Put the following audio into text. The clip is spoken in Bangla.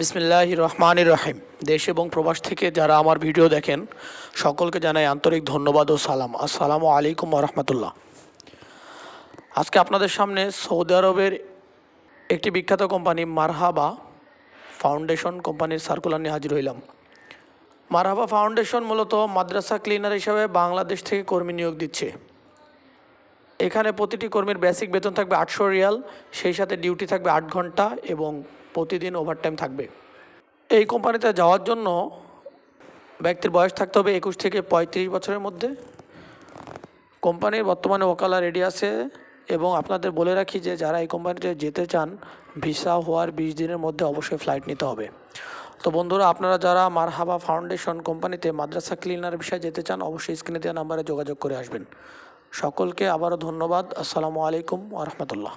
বিসমিল্লাহ রহমান রহিম দেশ এবং প্রবাস থেকে যারা আমার ভিডিও দেখেন, সকলকে জানাই আন্তরিক ধন্যবাদ ও সালাম। আসসালামু আলাইকুম রহমতুল্লাহ। আজকে আপনাদের সামনে সৌদি আরবের একটি বিখ্যাত কোম্পানি মারহাবা ফাউন্ডেশন কোম্পানির সার্কুলার নিয়ে হাজির হইলাম। মারহাবা ফাউন্ডেশন মূলত মাদ্রাসা ক্লিনার হিসাবে বাংলাদেশ থেকে কর্মী নিয়োগ দিচ্ছে। এখানে প্রতিটি কর্মীর বেসিক বেতন থাকবে আটশো রিয়াল, সেই সাথে ডিউটি থাকবে আট ঘণ্টা এবং প্রতিদিন ওভারটাইম থাকবে। এই কোম্পানিতে যাওয়ার জন্য ব্যক্তির বয়স থাকতে হবে একুশ থেকে পঁয়ত্রিশ বছরের মধ্যে। কোম্পানির বর্তমানে ওকালা রেডি আছে এবং আপনাদের বলে রাখি যে, যারা এই কোম্পানিতে যেতে চান ভিসা হওয়ার বিশ দিনের মধ্যে অবশ্যই ফ্লাইট নিতে হবে। তো বন্ধুরা, আপনারা যারা মারহাবা ফাউন্ডেশন কোম্পানিতে মাদ্রাসা ক্লিনার বিষয়ে যেতে চান, অবশ্যই স্ক্রিনে দেওয়া নাম্বারে যোগাযোগ করে আসবেন। সকলকে আবারও ধন্যবাদ। আসসালামু আলাইকুম আ রহমতুল্লাহ।